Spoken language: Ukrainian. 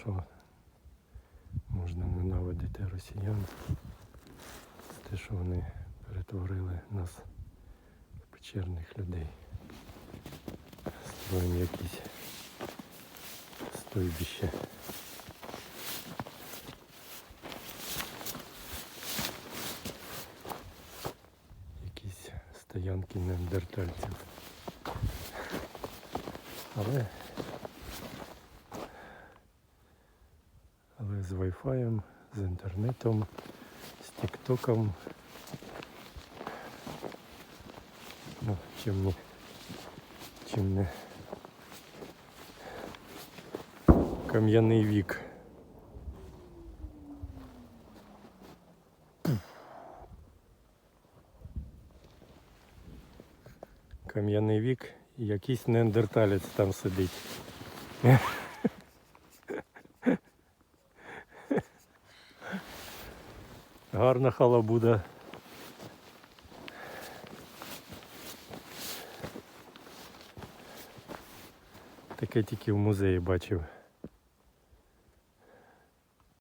що можна ненавидити росіян. Те, що вони перетворили нас в печерних людей. Строїмо якісь стойбище. Якісь стоянки неандертальців. Але з Wi-Fi, з інтернетом, з Тіктоком. Ну, чим не, чим не кам'яний вік. Кам'яний вік якийсь неандерталець там сидить. Гарна халабуда. Таке тільки в музеї бачив.